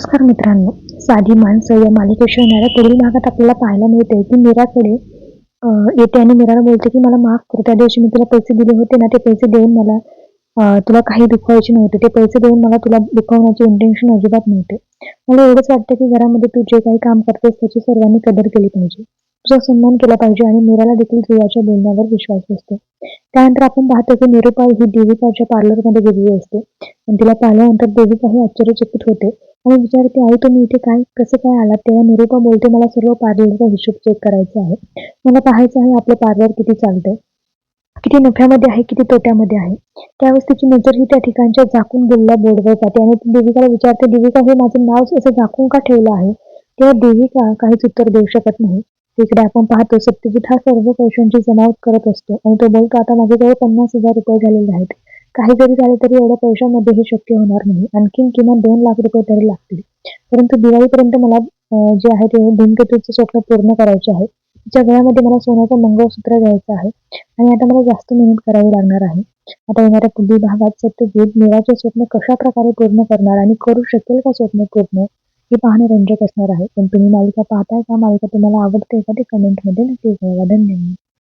नमस्कार मित्रांनो. साधी माणसं या मालिकेच्या येणाऱ्या पुढील भागात आपल्याला पाहायला मिळते की मीराकडे येते आणि मीराला बोलते की मला माफ कर त्या दिवशी मी तुला पैसे दिले होते ना ते पैसे देऊन मला तुला काही दुखवायचे नव्हते. ते पैसे देऊन मला तुला दुखवण्याचे इंटेन्शन अजिबात नव्हते. मला एवढंच वाटतं की घरामध्ये तू जे काही काम करतेस त्याची सर्वांनी कदर केली पाहिजे. तुझा सन्मान केला पाहिजे आणि मीराला देखील जुयाच्या बोलण्यावर विश्वास असतो त्यानंतर आपण पाहतो की निरुपा ही देविकाच्या पार्लरमध्ये गेलेली असते. आणि तिला पाहिल्यानंतर देविका ही आश्चर्यचकित होते. हो, मग विचारते आई तुम्ही इथे काय कसं काय आलात? तेव्हा निरूपा बोलते मला सर्व पार्लरचा हिशोब चेक करायचा आहे. मला पाहायचं आहे आपलं पार्लर किती चालतंय. किती नफ्यामध्ये आहे किती तोट्यामध्ये आहे. त्यावेळेस तिची नजर ही त्या ठिकाणच्या झाकून गेलेल्या बोर्डवर जाते आणि ती देविकाला विचारते देविका हे माझं नाव असं झाकून का ठेवलं आहे? तेव्हा देविका काहीच उत्तर देऊ शकत नाही. तिकडे आपण पाहतो सत्यजित हा सर्व पैशांची जमावट करत असतो आणि तो बोलतो आता माझ्याजवळ पन्नास हजार रुपये झालेले आहेत. काही जरी झाले तरी एवढ्या पैशामध्ये हे शक्य होणार नाही. आणखीन किमान दोन लाख रुपये तरी लागतील. परंतु दिवाळीपर्यंत मला जे आहे ते धूमकेतूचं स्वप्न पूर्ण करायचे आहे. तिच्या गळ्यामध्ये मला सोन्याचं मंगळसूत्र घ्यायचं आहे आणि आता मला जास्त मेहनत करावी लागणार आहे. आता येणाऱ्या पुढील भागात सत्यजीत मीराचे स्वप्न कशा प्रकारे पूर्ण करणार आणि करू शकेल का स्वप्न पूर्ण हे पाहणं रंजक असणार आहे. पण तुम्ही मालिका पाहताय का? मालिका तुम्हाला आवडते का ते कमेंटमध्ये नक्की कळवा. धन्यवाद.